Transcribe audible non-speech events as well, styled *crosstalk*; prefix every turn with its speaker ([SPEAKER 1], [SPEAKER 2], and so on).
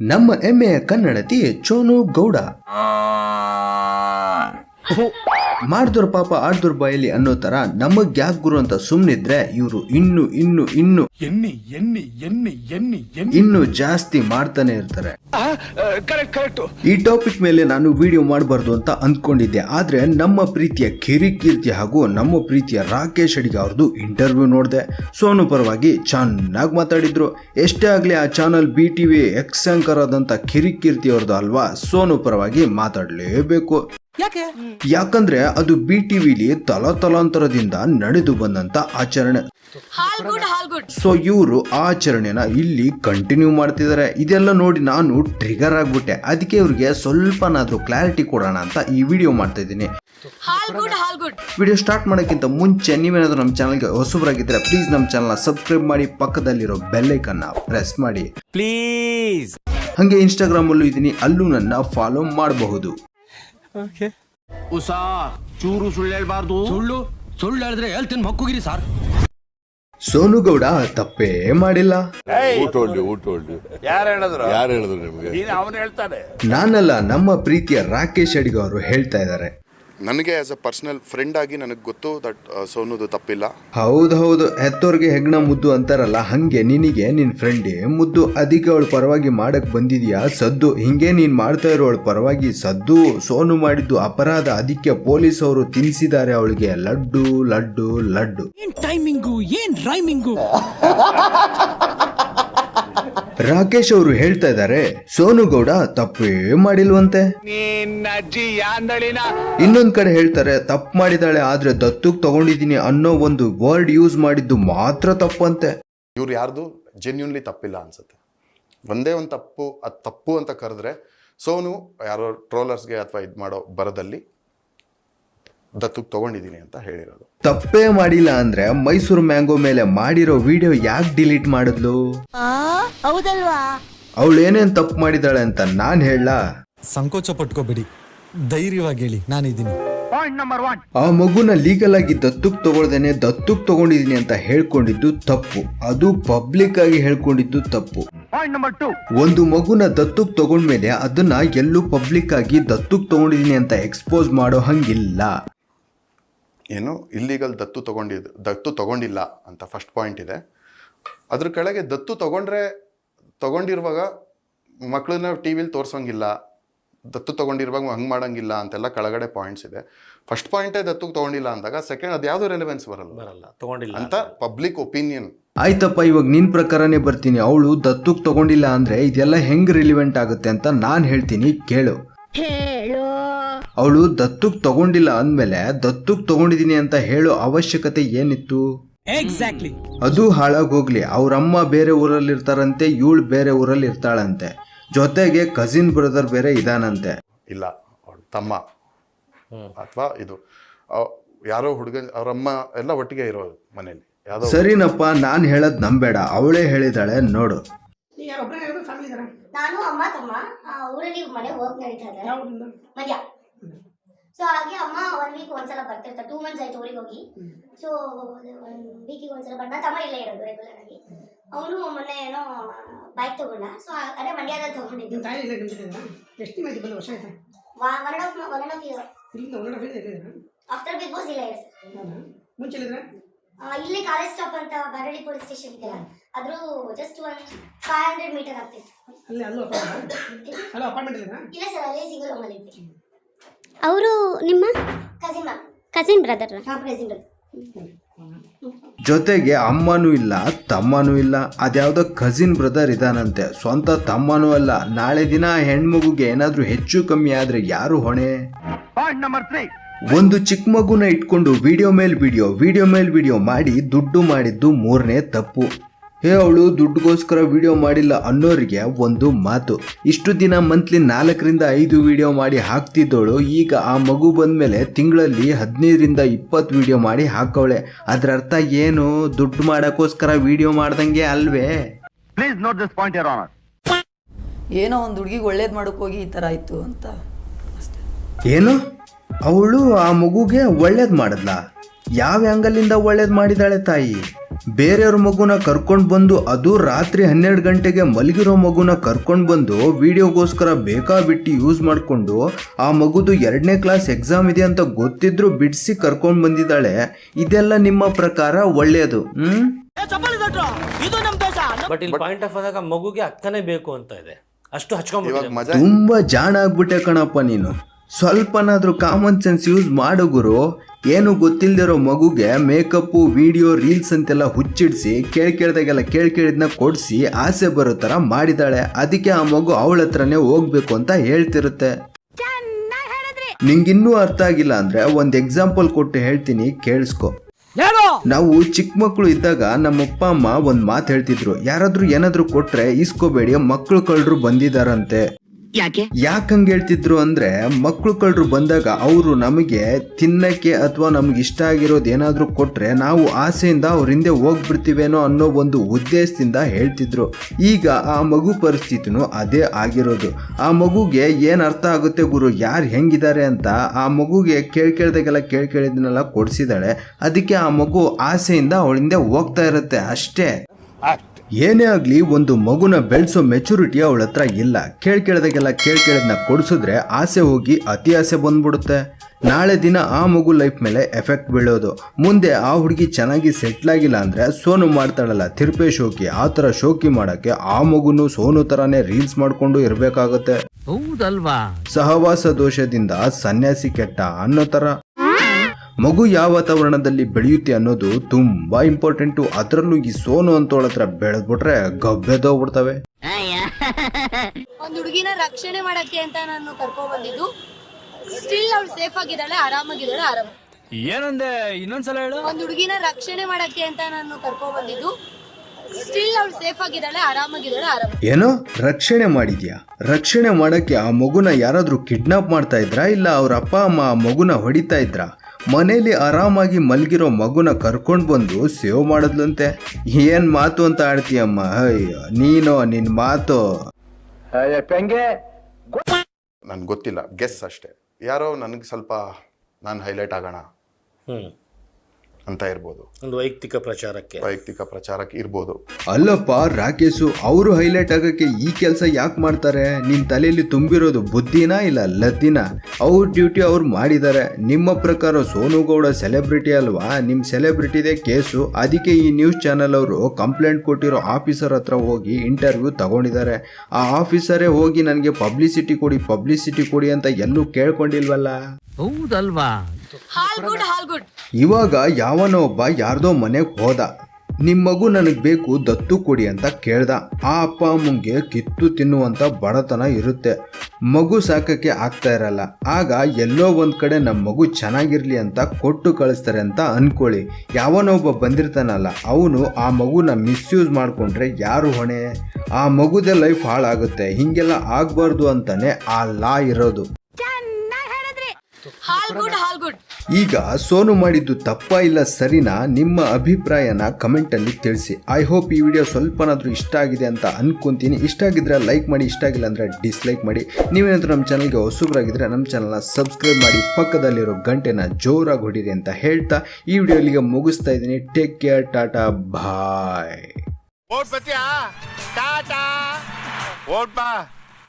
[SPEAKER 1] ನಮ್ಮ ಹೆಮ್ಮೆಯ ಕನ್ನಡತಿ ಚೋನು ಗೌಡ. ಮಾಡ್ದೋರ್ ಪಾಪ ಆಡ್ದೋರ್ ಬಾಯಲ್ಲಿ ಅನ್ನೋ ತರ ನಮಗ್ ಯಾಕೆ ಗುರು ಅಂತ ಸುಮ್ನಿದ್ರೆ ಇವರು ಇನ್ನು ಇನ್ನು ಇನ್ನು.
[SPEAKER 2] ಎನ್ನಿ ಎನ್ನಿ ಎನ್ನಿ ಎನ್ನಿ
[SPEAKER 1] ಇನ್ನು ಜಾಸ್ತಿ ಮಾಡ್ತಾನೆ ಇರ್ತಾರೆ. ಈ ಟಾಪಿಕ್ ಮೇಲೆ ನಾನು ವಿಡಿಯೋ ಮಾಡಬಾರ್ದು ಅಂತ ಅಂದ್ಕೊಂಡಿದ್ದೆ ಆದ್ರೆ ನಮ್ಮ ಪ್ರೀತಿಯ ಕಿರಿಕೀರ್ತಿ ಹಾಗೂ ನಮ್ಮ ಪ್ರೀತಿಯ ರಾಕೇಶ್ ಅಡಿಗೆ ಅವ್ರದ್ದು ಇಂಟರ್ವ್ಯೂ ನೋಡಿದೆ. ಸೋನು ಪರವಾಗಿ ಚೆನ್ನಾಗಿ ಮಾತಾಡಿದ್ರು. ಎಷ್ಟೇ ಆಗಲಿ ಆ channel B T V X anchor Kirik Keerthi ಅವ್ರದ್ದು ಅಲ್ವಾ? ಸೋನು ಪರವಾಗಿ ಮಾತಾಡಲೇಬೇಕು. ಯಾಕಂದ್ರೆ ಅದು ಬಿ ಟಿವಿಲಿ ತಲಾಂತರದಿಂದ ನಡೆದು ಬಂದಂತ ಆಚರಣೆ.
[SPEAKER 3] All good all good.
[SPEAKER 1] So ಇವರು ಆ ಆಚರಣೆನ ಇಲ್ಲಿ ಕಂಟಿನ್ಯೂ ಮಾಡ್ತಿದ್ದಾರೆ ಇದೆಲ್ಲ ನೋಡಿ ನಾನು ಟ್ರಿಗರ್ ಆಗ್ಬಿಟ್ಟೆ. ಅದಕ್ಕೆ ಇವ್ರಿಗೆ ಸ್ವಲ್ಪನಾದ್ರೂ ಕ್ಲಾರಿಟಿ ಕೊಡೋಣ ಅಂತ ಈ ವಿಡಿಯೋ ಮಾಡ್ತಾ ಇದ್ದೀನಿ.
[SPEAKER 3] All good all good.
[SPEAKER 1] Video start ಮಾಡೋಕ್ಕಿಂತ ಮುಂಚೆ ನೀವೇನಾದ್ರೂ ನಮ್ಮ ಚಾನಲ್ಗೆ ಹೊಸಬರಾಗಿದ್ದರೆ ಪ್ಲೀಸ್ ನಮ್ಮ ಚಾನಲ್ನ ಸಬ್ಸ್ಕ್ರೈಬ್ ಮಾಡಿ ಪಕ್ಕದಲ್ಲಿರೋ ಬೆಲ್ಲೈಕನ್ನ ಪ್ರೆಸ್ ಮಾಡಿ.
[SPEAKER 4] ಪ್ಲೀಸ್
[SPEAKER 1] ಹಾಗೆ ಇನ್ಸ್ಟಾಗ್ರಾಮಲ್ಲೂ ಇದ್ದೀನಿ ಅಲ್ಲೂ ನನ್ನ ಫಾಲೋ ಮಾಡಬಹುದು.
[SPEAKER 5] ಉಸ ಚೂರು ಸುಳ್ಳು ಹೇಳ್ಬಾರ್ದು.
[SPEAKER 4] ಸುಳ್ಳು? ಸುಳ್ಳು ಹೇಳಿದ್ರೆ ಹೇಳ್ತೀನಿ ಮಕ್ಕುಗಿರಿ ಸಾರ್.
[SPEAKER 1] ಸೋನು ಗೌಡ ತಪ್ಪೇ ಮಾಡಿಲ್ಲ.
[SPEAKER 2] ಯಾರು ಹೇಳಿದ್ರು?
[SPEAKER 6] ಯಾರು ಹೇಳಿದ್ರು ನಿಮ್ಗೆ?
[SPEAKER 2] ಅವನು ಹೇಳ್ತಾನೆ.
[SPEAKER 1] ನಾನಲ್ಲ ನಮ್ಮ ಪ್ರೀತಿಯ ರಾಕೇಶ್ ಅಡಿಗ ಅವರು ಹೇಳ್ತಾ ಇದ್ದಾರೆ.
[SPEAKER 6] ನನಗೆ ಆಸ್ ಅ ಪರ್ಸನಲ್ ಫ್ರೆಂಡ್ ಆಗಿ ನನಗೆ ಗೊತ್ತು ದಟ್ ಸೋನುದು ತಪ್ಪಿಲ್ಲ.
[SPEAKER 1] ಹೌದು ಹೌದು ಹೆತ್ತೋರ್ಗೆ ಹೆಗ್ಣ ಮುದ್ದು ಅಂತಾರಲ್ಲ ಹಂಗೆ ನಿನಗೆ ನಿನ್ ಫ್ರೆಂಡ್ ಮುದ್ದು ಅದಕ್ಕೆ ಅವಳ ಪರವಾಗಿ ಮಾಡಕ್ ಬಂದಿದ್ಯಾ? ಸದ್ದು ಹಿಂಗೆ ನೀನ್ ಮಾಡ್ತಾ ಇರೋ ಅವಳ ಪರವಾಗಿ ಸದ್ದು ಸೋನು ಮಾಡಿದ್ದು ಅಪರಾಧ ಅದಕ್ಕೆ ಪೊಲೀಸ್ ಅವರು ತಿನ್ಸಿದ್ದಾರೆ ಅವಳಿಗೆ. ಲಡ್ಡು ಲಡ್ಡು ಲಡ್ಡು.
[SPEAKER 4] ಏನ್ ಟೈಮಿಂಗು ಏನ್ ರೈಮಿಂಗು *laughs*
[SPEAKER 1] ರಾಕೇಶ್ ಅವರು ಹೇಳ್ತಾ ಇದ್ದಾರೆ ಸೋನು ಗೌಡ ತಪ್ಪೇ ಮಾಡಿಲ್ವಂತೆ.
[SPEAKER 2] ನಿನ್ನ ಅಜ್ಜಿ ಯಾಂದಳಿನ
[SPEAKER 1] ಇನ್ನೊಂದ್ ಕಡೆ ಹೇಳ್ತಾರೆ ತಪ್ಪು ಮಾಡಿದಾಳೆ ಆದ್ರೆ ದತ್ತುಗ್ ತಗೊಂಡಿದೀನಿ ಅನ್ನೋ ಒಂದು ವರ್ಡ್ ಯೂಸ್ ಮಾಡಿದ್ದು ಮಾತ್ರ ತಪ್ಪಂತೆ.
[SPEAKER 6] ಇವ್ರು ಯಾರ್ದು? ಜೆನ್ಯೂನ್ಲಿ ತಪ್ಪಿಲ್ಲ ಅನ್ಸುತ್ತೆ. ಒಂದೇ ಒಂದು ತಪ್ಪು ಅದು ತಪ್ಪು ಅಂತ ಕರೆದ್ರೆ ಸೋನು ಯಾರೋ ಟ್ರೋಲರ್ಸ್ಗೆ ಅಥವಾ ಇದು ಮಾಡೋ ಬರದಲ್ಲಿ ದತ್ತಕ್ಕೆ ತಗೊಂಡಿದ್ದೀನಿ ಅಂತ ಹೇಳಿರೋದು.
[SPEAKER 1] ತಪ್ಪೇ ಮಾಡಿಲ್ಲ ಅಂದ್ರೆ ಮೈಸೂರು ಮ್ಯಾಂಗೋ ಮೇಲೆ ಮಾಡಿರೋ ವಿಡಿಯೋ ಯಾಕೆ ಡಿಲೀಟ್ ಮಾಡಿದ್ಲು?
[SPEAKER 3] ಹೌದಲ್ವಾ?
[SPEAKER 1] ಅವಳು ಏನೇನ್ ತಪ್ಪು ಮಾಡಿದಾಳೆ ಅಂತ ನಾನ್ ಹೇಳ.
[SPEAKER 7] ಸಂಕೋಚ ಪಟ್ಕೋಬೇಡಿ. ಧೈರ್ಯವಾಗಿ ಹೇಳಿ ನಾನಿದ್ದೀನಿ.
[SPEAKER 2] ಪಾಯಿಂಟ್ ನಂಬರ್ ಒನ್
[SPEAKER 1] ಆ ಮಗುನ ಲೀಗಲ್ ಆಗಿ ದತ್ತುಕ್ ತಗೊಳ್ದೇನೆ ದತ್ತುಕ್ ತಗೊಂಡಿದೀನಿ ಅಂತ ಹೇಳ್ಕೊಂಡಿದ್ದು ತಪ್ಪು. ಅದು ಪಬ್ಲಿಕ್ ಆಗಿ ಹೇಳ್ಕೊಂಡಿದ್ದು ತಪ್ಪು.
[SPEAKER 2] ಪಾಯಿಂಟ್ ನಂಬರ್ ಟು
[SPEAKER 1] ಒಂದು ಮಗುನ ದತ್ತುಕ್ ತಗೊಂಡ್ಮೇಲೆ ಅದನ್ನ ಎಲ್ಲೂ ಪಬ್ಲಿಕ್ ಆಗಿ ದತ್ತುಕ್ ತಗೊಂಡಿದೀನಿ ಅಂತ ಎಕ್ಸ್ಪೋಸ್ ಮಾಡೋ ಹಂಗಿಲ್ಲ.
[SPEAKER 6] ಏನು ಇಲ್ಲಿಗಲ್ ದತ್ತು ತಗೊಂಡಿದ್ದು ದತ್ತು ತಗೊಂಡಿಲ್ಲ ಅಂತ ಫಸ್ಟ್ ಪಾಯಿಂಟ್ ಇದೆ. ಅದ್ರ ಕೆಳಗೆ ದತ್ತು ತಗೊಂಡ್ರೆ ತಗೊಂಡಿರುವಾಗ ಮಕ್ಕಳನ್ನ ಟಿ ವಿಲಿ ತೋರಿಸೋಂಗಿಲ್ಲ ದತ್ತು ತಗೊಂಡಿರುವಾಗ ಹಂಗೆ ಮಾಡೋಂಗಿಲ್ಲ ಅಂತೆಲ್ಲ ಕೆಳಗಡೆ ಪಾಯಿಂಟ್ಸ್ ಇದೆ. ಫಸ್ಟ್ ಪಾಯಿಂಟೇ ದತ್ತು ತಗೊಂಡಿಲ್ಲ ಅಂದಾಗ ಸೆಕೆಂಡ್ ಅದು ಯಾವುದು ರೆಲೆವೆನ್ಸ್ ಬರಲ್ಲ.
[SPEAKER 4] ಬರಲ್ಲ ತಗೊಂಡಿಲ್ಲ
[SPEAKER 6] ಅಂತ ಪಬ್ಲಿಕ್ ಒಪಿನಿಯನ್
[SPEAKER 1] ಆಯ್ತಪ್ಪ ಇವಾಗ ನಿನ್ನ ಪ್ರಕಾರನೇ ಬರ್ತೀನಿ. ಅವಳು ದತ್ತು ತಗೊಂಡಿಲ್ಲ ಅಂದ್ರೆ ಇದೆಲ್ಲ ಹೆಂಗ್ ರಿಲಿವೆಂಟ್ ಆಗುತ್ತೆ ಅಂತ ನಾನು ಹೇಳ್ತೀನಿ ಕೇಳು. ಅವಳು ದತ್ತುಕ್ ತಗೊಂಡಿಲ್ಲ ಅಂದ್ಮೇಲೆ ದತ್ತುಕ್ ತಗೊಂಡಿದ್ದೀನಿ ಅಂತ ಹೇಳೋ ಅವಶ್ಯಕತೆ ಏನಿತ್ತು?
[SPEAKER 4] ಎಕ್ಸಾಕ್ಟ್ಲಿ
[SPEAKER 1] ಅದು ಹಾಳಾಗೋಗ್ಲಿ. ಅವ್ರಮ್ಮ ಬೇರೆ ಊರಲ್ಲಿ ಇರ್ತಾರಂತೆ ಇವಳು ಬೇರೆ ಊರಲ್ಲಿ ಇರ್ತಾಳಂತೆ ಜೊತೆಗೆ ಕಸಿನ್ ಬ್ರದರ್ ಬೇರೆ ಇದಾನಂತೆ.
[SPEAKER 6] ಇಲ್ಲ ಅವ್ಳ ತಮ್ಮ. ಅಥವಾ ಇದು ಅವ್- ಯಾರೋ ಹುಡುಗ ಅವರಮ್ಮ ಎಲ್ಲ ಒಟ್ಟಿಗೆ ಇರೋದು ಮನೇಲಿ. ಯಾವುದೋ
[SPEAKER 1] ಸರಿನಪ್ಪ ನಾನ್ ಹೇಳದ್ ನಂಬೇಡ. ಅವಳೇ ಹೇಳಿದಾಳೆ ನೋಡು.
[SPEAKER 8] ನಾನು ಅಮ್ಮ ತಮ್ಮ ಆ, ಊರಲ್ಲಿ ಮನೆ ಹೋಗಿ ನಡೀತಾ ಇದೆ ಸೊ ಹಾಗೆ ಅಮ್ಮ ಒನ್ ವೀಕ್ ಒಂದ್ಸಲ ಬರ್ತಿರ್ತಾರೆ. ಟೂ ಮಂತ್ಸ್ ಆಯ್ತು ಊರಿಗೆ ಹೋಗಿ. ಸೊ ಒನ್ ವೀಕಿಗೆ ಒಂದ್ಸಲ ಬಂದ. ತಮ್ಮ ಇಲ್ಲೇ ಇರೋದು ರೆಗ್ಯುಲರ್ ಆಗಿ. ಅವನು ಮೊನ್ನೆ ಏನೋ ಬೈಕ್ ತಗೊಂಡ. ಸೊ ಅದೇ ಮಂಡ್ಯದಲ್ಲಿ ತಗೊಂಡಿದ್ದು.
[SPEAKER 9] ತಾಯಿ ಇಲ್ಲ ಗಂಟಲಿಲ್ಲ ಎಷ್ಟು ತಿಂಗಳು ಬಂದು ವರ್ಷ ಆಯ್ತಾ?
[SPEAKER 8] One and half one and half year
[SPEAKER 9] ಇಲ್ಲಿಂದ ಒನ್ ಫೀಲ್ ಇಲ್ಲಿದ್ದೀರಾ
[SPEAKER 8] ಆಫ್ಟರ್ ಬಿಗ್ ಬಾಸ್ ಇಲ್ಲ
[SPEAKER 9] ಮುಂಚೆ ಇಲ್ಲಿದ್ರೆ?
[SPEAKER 8] ಇಲ್ಲಿ ಕಾಲೇಜ್ ಸ್ಟಾಪ್ ಅಂತ ಬರಳಿ ಪೊಲೀಸ್ ಸ್ಟೇಷನ್ ಇದೆಯಲ್ಲ ಅದ್ರ ಜಸ್ಟ್ ಒಂದ್ ಫೈವ್ ಹಂಡ್ರೆಡ್ ಮೀಟರ್ ಆಗ್ತಿತ್ತು.
[SPEAKER 9] ಅಲ್ಲಿ ಅಲ್ಲೂ *coughs* ಅಪಾರ್ಟ್ಮೆಂಟ್
[SPEAKER 8] ಇಲ್ಲ ಸರ್ ಅಲ್ಲೇ ಸಿಗಲ್ಲ ಇದ್ವಿ
[SPEAKER 3] ಅವರು ನಿಮ್ಮ?
[SPEAKER 8] ಕಸಿನ್ ಮ್ಯಾಮ್
[SPEAKER 3] ಕಸಿನ್ ಬ್ರದರ್
[SPEAKER 8] ಹಾಂ
[SPEAKER 1] ಜೊತೆಗೆ ಅಮ್ಮನೂ ಇಲ್ಲ ತಮ್ಮನೂ ಇಲ್ಲ ಅದ್ಯಾವುದೋ ಕಸಿನ್ ಬ್ರದರ್ ಇದಾನಂತೆ ಸ್ವಂತ ತಮ್ಮನೂ ಅಲ್ಲ. ನಾಳೆ ದಿನ ಹೆಣ್ಮಗುಗೆ ಏನಾದ್ರೂ ಹೆಚ್ಚು ಕಮ್ಮಿ ಆದ್ರೆ ಯಾರು ಹೊಣೆ? ಒಂದು ಚಿಕ್ಕ ಮಗುನ ಇಟ್ಕೊಂಡು ವಿಡಿಯೋ ಮೇಲ್ ವಿಡಿಯೋ ವಿಡಿಯೋ ಮೇಲ್ ವಿಡಿಯೋ ಮಾಡಿ ದುಡ್ಡು ಮಾಡಿದ್ದು ಮೂರನೇ ತಪ್ಪು. ಹೇ ಅವಳು ದುಡ್ಡುಗೋಸ್ಕರ ವಿಡಿಯೋ ಮಾಡಿಲ್ಲ ಅನ್ನೋರಿಗೆ ಒಂದು ಮಾತು. ಇಷ್ಟು ದಿನ ಮಂತ್ಲಿ ನಾಲ್ಕರಿಂದ ಐದು ವಿಡಿಯೋ ಮಾಡಿ ಹಾಕ್ತಿದ್ದವಳು ಈಗ ಆ ಮಗು ಬಂದ್ಮೇಲೆ ತಿಂಗಳಲ್ಲಿ ಹದಿನೈದರಿಂದ ಇಪ್ಪತ್ತು ವಿಡಿಯೋ ಮಾಡಿ ಹಾಕವಳೆ. ಅದರ ಅರ್ಥ ಏನು? ದುಡ್ಡು ಮಾಡೋಕ್ಕೋಸ್ಕರ ವಿಡಿಯೋ ಮಾಡ್ದಂಗೆ ಅಲ್ವೇ?
[SPEAKER 2] Please note this point your honour
[SPEAKER 10] ಏನೋ ಒಂದು ಹುಡುಗಿಗೆ ಒಳ್ಳೇದು ಮಾಡೋಕೆ ಹೋಗಿ ಈ ಥರ ಆಯಿತು ಅಂತ. ಅಷ್ಟೇ.
[SPEAKER 1] ಏನು? ಅವಳು ಆ ಮಗುಗೆ ಒಳ್ಳೇದು ಮಾಡಿದ್ಲಾ? ಯಾವ ಆ್ಯಂಗಲಿಂದ ಒಳ್ಳೇದು ಮಾಡಿದಾಳೆ ತಾಯಿ? ಬೇರೆಯವ್ರ ಮಗುನ ಕರ್ಕೊಂಡು ಬಂದು ಅದು ರಾತ್ರಿ ಹನ್ನೆರಡು ಗಂಟೆಗೆ ಮಲಗಿರೋ ಮಗುನ ಕರ್ಕೊಂಡು ಬಂದು ವಿಡಿಯೋಗೋಸ್ಕರ ಬೇಕಾಬಿಟ್ಟು ಯೂಸ್ ಮಾಡಿಕೊಂಡು ಆ ಮಗುದು ಎರಡನೇ ಕ್ಲಾಸ್ ಎಕ್ಸಾಮ್ ಇದೆ ಅಂತ ಗೊತ್ತಿದ್ರು ಬಿಡಿಸಿ ಕರ್ಕೊಂಡು ಬಂದಿದ್ದಾಳೆ. ಇದೆಲ್ಲ ನಿಮ್ಮ ಪ್ರಕಾರ ಒಳ್ಳೆಯದು ಹ್ಮ್?
[SPEAKER 4] ಬಟ್ ಇಲ್ಲಿ ಪಾಯಿಂಟ್ ಆಫ್ ಆದಾಗ ಮಗುಗೆ ಅಕ್ಕನೇ ಬೇಕು ಅಂತ ಇದೆ. ಅಷ್ಟು
[SPEAKER 6] ಮಜಾ
[SPEAKER 1] ತುಂಬಾ ಜಾಣ ಆಗ್ಬಿಟ್ಟೆ ಕಣಪ್ಪ ನೀನು. ಸ್ವಲ್ಪನಾದ್ರೂ ಕಾಮನ್ ಸೆನ್ಸ್ ಯೂಸ್ ಮಾಡು ಗುರು. ಏನು ಗೊತ್ತಿಲ್ಲದಿರೋ ಮಗುಗೆ ಮೇಕಪ್ಪು ವಿಡಿಯೋ ರೀಲ್ಸ್ ಅಂತೆಲ್ಲ ಹುಚ್ಚಿಡಿಸಿ ಕೇಳಿ ಕೇಳ್ದಾಗೆಲ್ಲ ಕೇಳಿ ಕೇಳಿದ್ನ ಕೊಡಿಸಿ ಆಸೆ ಬರೋ ಥರ ಮಾಡಿದಾಳೆ. ಅದಕ್ಕೆ ಆ ಮಗು ಅವಳ ಹತ್ರನೇ ಹೋಗ್ಬೇಕು ಅಂತ ಹೇಳ್ತಿರುತ್ತೆ. ನಿಂಗಿನ್ನೂ ಅರ್ಥ ಆಗಿಲ್ಲ ಅಂದ್ರೆ ಒಂದು ಎಕ್ಸಾಂಪಲ್ ಕೊಟ್ಟು ಹೇಳ್ತೀನಿ ಕೇಳಿಸ್ಕೊ. ನಾವು ಚಿಕ್ಕ ಮಕ್ಕಳು ಇದ್ದಾಗ ನಮ್ಮ ಅಪ್ಪ ಅಮ್ಮ ಒಂದು ಮಾತು ಹೇಳ್ತಿದ್ರು. ಯಾರಾದರೂ ಏನಾದರೂ ಕೊಟ್ರೆ ಇಸ್ಕೋಬೇಡಿ ಮಕ್ಕಳು ಕಳ್ಳರು ಬಂದಿದಾರಂತೆ.
[SPEAKER 10] ಯಾಕೆ?
[SPEAKER 1] ಯಾಕಂಗೆ ಹೇಳ್ತಿದ್ರು ಅಂದ್ರೆ ಮಕ್ಕಳು ಕಳ್ಳರು ಬಂದಾಗ ಅವರು ನಮಗೆ ತಿನ್ನಕ್ಕೆ ಅಥವಾ ನಮ್ಗೆ ಇಷ್ಟ ಆಗಿರೋದು ಏನಾದರೂ ಕೊಟ್ರೆ ನಾವು ಆಸೆಯಿಂದ ಅವ್ರ ಹಿಂದೆ ಹೋಗ್ಬಿಡ್ತೀವೇನೋ ಅನ್ನೋ ಒಂದು ಉದ್ದೇಶದಿಂದ ಹೇಳ್ತಿದ್ರು. ಈಗ ಆ ಮಗು ಪರಿಸ್ಥಿತಿನೂ ಅದೇ ಆಗಿರೋದು. ಆ ಮಗುಗೆ ಏನು ಅರ್ಥ ಆಗುತ್ತೆ ಗುರು? ಯಾರು ಹೆಂಗಿದ್ದಾರೆ ಅಂತ ಆ ಮಗುಗೆ ಕೇಳ್ ಕೇಳ್ದಾಗೆಲ್ಲ ಕೇಳ್ ಕೇಳಿದ್ನೆಲ್ಲ ಕೊಡಿಸಿದಾಳೆ ಅದಕ್ಕೆ ಆ ಮಗು ಆಸೆಯಿಂದ ಅವಳಿಂದ ಹಿಂದೆ ಹೋಗ್ತಾ ಇರುತ್ತೆ ಅಷ್ಟೇ. ಏನೇ ಆಗಲಿ ಒಂದು ಮಗುನ ಬೆಳೆಸೋ ಮೆಚುರಿಟಿ ಅವಳ ಹತ್ರ ಇಲ್ಲ. ಕೇಳ್ ಕೇಳ್ದಾಗೆಲ್ಲ ಕೇಳ್ ಕೇಳಿದ್ನ ಕೊಡಿಸಿದ್ರೆ ಆಸೆ ಹೋಗಿ ಅತಿ ಆಸೆ ಬಂದ್ಬಿಡುತ್ತೆ. ನಾಳೆ ದಿನ ಆ ಮಗು ಲೈಫ್ ಮೇಲೆ ಎಫೆಕ್ಟ್ ಬೀಳೋದು. ಮುಂದೆ ಆ ಹುಡುಗಿ ಚೆನ್ನಾಗಿ ಸೆಟ್ಲ್ ಆಗಿಲ್ಲ ಅಂದರೆ ಸೋನು ಮಾಡ್ತಾಳಲ್ಲ. ತಿರುಪೆ ಶೋಕಿ ಆ ಥರ ಶೋಕಿ ಮಾಡೋಕ್ಕೆ ಆ ಮಗುನು ಸೋನು ಥರನೇ ರೀಲ್ಸ್ ಮಾಡಿಕೊಂಡು ಇರಬೇಕಾಗತ್ತೆ.
[SPEAKER 4] ಹೌದಲ್ವಾ?
[SPEAKER 1] ಸಹವಾಸ ದೋಷದಿಂದ ಸನ್ಯಾಸಿ ಕೆಟ್ಟ ಅನ್ನೋ ಥರ. ಮಗು ಯಾವ ವಾತಾವರಣದಲ್ಲಿ ಬೆಳೆಯುತ್ತೆ ಅನ್ನೋದು ತುಂಬಾ ಇಂಪಾರ್ಟೆಂಟು ಅದರಲ್ಲೂ ಈ ಸೋನು ಅಂತೋಳ ಹತ್ರ ಬೆಳೆದ್ಬಿಟ್ರೆ ಗಬ್ಬೆದೋಗ್ಬಿಡ್ತವೆ
[SPEAKER 8] ಒಂದ್ ಹುಡುಗಿನ ರಕ್ಷಣೆ ಮಾಡಕ್ಕೆ ಅಂತ ನಾನು ಕರ್ಕೊಂಡ್ ಬಂದಿದ್ದು. ಸ್ಟಿಲ್ ಅವಳು ಸೇಫ್ ಆಗಿದ್ದಾಳೆ ಆರಾಮಾಗಿದ್ದಾಳೆ ಆರಾಮ.
[SPEAKER 4] ಏನಂದೆ ಇನ್ನೊಂದ್ಸಲ ಹೇಳು.
[SPEAKER 8] ಒಂದು ಹುಡುಗಿನ ರಕ್ಷಣೆ ಮಾಡಕ್ಕೆ ಅಂತ ನಾನು ಕರ್ಕೊಂಡ್ ಬಂದಿದ್ದು. ಸ್ಟಿಲ್ ಅವಳು ಸೇಫ್ ಆಗಿದ್ದಾಳೆ ಆರಾಮಾಗಿದ್ದಾಳೆ ಆರಾಮ.
[SPEAKER 1] ಏನೋ? ರಕ್ಷಣೆ ಮಾಡಿದ್ಯಾ? ರಕ್ಷಣೆ ಮಾಡಕ್ಕೆ ಆ ಮಗುನ ಯಾರಾದ್ರೂ ಕಿಡ್ನಾಪ್ ಮಾಡ್ತಾ ಇದ್ರಾ? ಇಲ್ಲ ಅವ್ರ ಅಪ್ಪ ಅಮ್ಮ ಆ ಮಗುನ ಹೊಡಿತಾ ಇದ್ರಾ? ಮನೇಲಿ ಆರಾಮಾಗಿ ಮಲಗಿರೋ ಮಗುನ ಕರ್ಕೊಂಡು ಬಂದು ಸೇವ್ ಮಾಡಿದ್ಲಂತೆ. ಏನ್ ಮಾತು ಅಂತ ಆಡ್ತೀಯಮ್ಮ? ಅಯ್ಯೋ ನೀನು ನಿನ್ ಮಾತು?
[SPEAKER 6] ನನ್ಗೆ ಗೊತ್ತಿಲ್ಲ. ಗೆಸ್ ಅಷ್ಟೇ. ಯಾರೋ ನನಗೆ ಸ್ವಲ್ಪ ನಾನು ಹೈಲೈಟ್ ಆಗೋಣ.
[SPEAKER 4] ಹ್ಮ್.
[SPEAKER 6] ಅಂತ ಇರ್ಬೋದು.
[SPEAKER 4] ಒಂದು ವೈಯಕ್ತಿಕ ಪ್ರಚಾರಕ್ಕೆ.
[SPEAKER 6] ವೈಯಕ್ತಿಕ ಪ್ರಚಾರಕ್ಕೆ ಇರ್ಬೋದು.
[SPEAKER 1] ಅಲ್ಲಪ್ಪ ರಾಕೇಶು ಅವರು ಹೈಲೈಟ್ ಆಗಕ್ಕೆ ಈ ಕೆಲಸ ಯಾಕೆ ಮಾಡ್ತಾರೆ? ನಿಮ್ಮ ತಲೆಯಲ್ಲಿ ತುಂಬಿರೋದು ಬುದ್ಧಿನಾ ಇಲ್ಲ ಲದ್ದಿನ? ಅವ್ರ ಡ್ಯೂಟಿ ಅವ್ರು ಮಾಡಿದ್ದಾರೆ ನಿಮ್ಮ ಪ್ರಕಾರ ಸೋನು ಗೌಡ ಸೆಲೆಬ್ರಿಟಿ ಅಲ್ವಾ? ನಿಮ್ಮ ಸೆಲೆಬ್ರಿಟಿದೇ ಕೇಸು. ಅದಕ್ಕೆ ಈ ನ್ಯೂಸ್ ಚಾನೆಲ್ ಅವರು ಕಂಪ್ಲೇಂಟ್ ಕೊಟ್ಟಿರೋ ಆಫೀಸರ್ ಹತ್ರ ಹೋಗಿ ಇಂಟರ್ವ್ಯೂ ತಗೊಂಡಿದ್ದಾರೆ ಆ ಆಫೀಸರೇ ಹೋಗಿ ನನಗೆ ಪಬ್ಲಿಸಿಟಿ ಕೊಡಿ ಪಬ್ಲಿಸಿಟಿ ಕೊಡಿ ಅಂತ ಎಲ್ಲೂ ಕೇಳ್ಕೊಂಡಿಲ್ವಲ್ಲ?
[SPEAKER 4] ಹೌದಲ್ವಾ?
[SPEAKER 1] ಇವಾಗ ಯಾವನೋ ಒಬ್ಬ ಯಾರ್ದೋ ಮನೆಗೆ ಹೋದ. ನಿಮ್ಮ ಮಗು ನನಗೆ ಬೇಕು ದತ್ತು ಕೊಡಿ ಅಂತ ಕೇಳ್ದ. ಆ ಅಪ್ಪ ಅಮ್ಮಂಗೆ ಕಿತ್ತು ತಿನ್ನುವಂಥ ಬಡತನ ಇರುತ್ತೆ. ಮಗು ಸಾಕಕ್ಕೆ ಆಗ್ತಾ ಇರಲ್ಲ. ಆಗ ಎಲ್ಲೋ ಒಂದು ಕಡೆ ನಮ್ಮ ಮಗು ಚೆನ್ನಾಗಿರ್ಲಿ ಅಂತ ಕೊಟ್ಟು ಕಳಿಸ್ತಾರೆ ಅಂತ ಅನ್ಕೊಳ್ಳಿ. ಯಾವನೊಬ್ಬ ಬಂದಿರ್ತಾನಲ್ಲ ಅವನು ಆ ಮಗುನ ಮಿಸ್ಯೂಸ್ ಮಾಡಿಕೊಂಡ್ರೆ ಯಾರು ಹೊಣೆ? ಆ ಮಗುದೇ ಲೈಫ್ ಹಾಳಾಗುತ್ತೆ. ಹೀಗೆಲ್ಲ ಆಗಬಾರ್ದು ಅಂತಾನೆ ಆ ಲಾ ಇರೋದು. ಈಗ ಸೋನು ಮಾಡಿದ್ದು ತಪ್ಪ ಇಲ್ಲ ಸರಿನಾ ನಿಮ್ಮ ಅಭಿಪ್ರಾಯನ ಕಮೆಂಟಲ್ಲಿ ತಿಳಿಸಿ. ಐ ಹೋಪ್ ಈ ವಿಡಿಯೋ ಸ್ವಲ್ಪನಾದರೂ ಇಷ್ಟ ಆಗಿದೆ ಅಂತ ಅನ್ಕೊಂತೀನಿ. ಇಷ್ಟ ಆಗಿದ್ರೆ ಲೈಕ್ ಮಾಡಿ ಇಷ್ಟ ಆಗಿಲ್ಲ ಅಂದರೆ ಡಿಸ್ಲೈಕ್ ಮಾಡಿ. ನೀವೇನಾದರೂ ನಮ್ಮ ಚಾನಲ್ಗೆ ಹೊಸಬ್ರಾಗಿದ್ದರೆ ನಮ್ಮ ಚಾನಲ್ನ ಸಬ್ಸ್ಕ್ರೈಬ್ ಮಾಡಿ. ಪಕ್ಕದಲ್ಲಿರೋ ಗಂಟೆನ ಜೋರಾಗಿ ಹೊಡಿರಿ ಅಂತ ಹೇಳ್ತಾ ಈ ವಿಡಿಯೋ ಇಲ್ಲಿಗೆ ಮುಗಿಸ್ತಾ ಇದ್ದೀನಿ. ಟೇಕ್ ಕೇರ್ ಟಾಟಾ ಬಾಯ್
[SPEAKER 5] ಓಟ್ ಬತ್ತೀಯಾ ಟಾಟಾ ಓಟ್ ಬಾ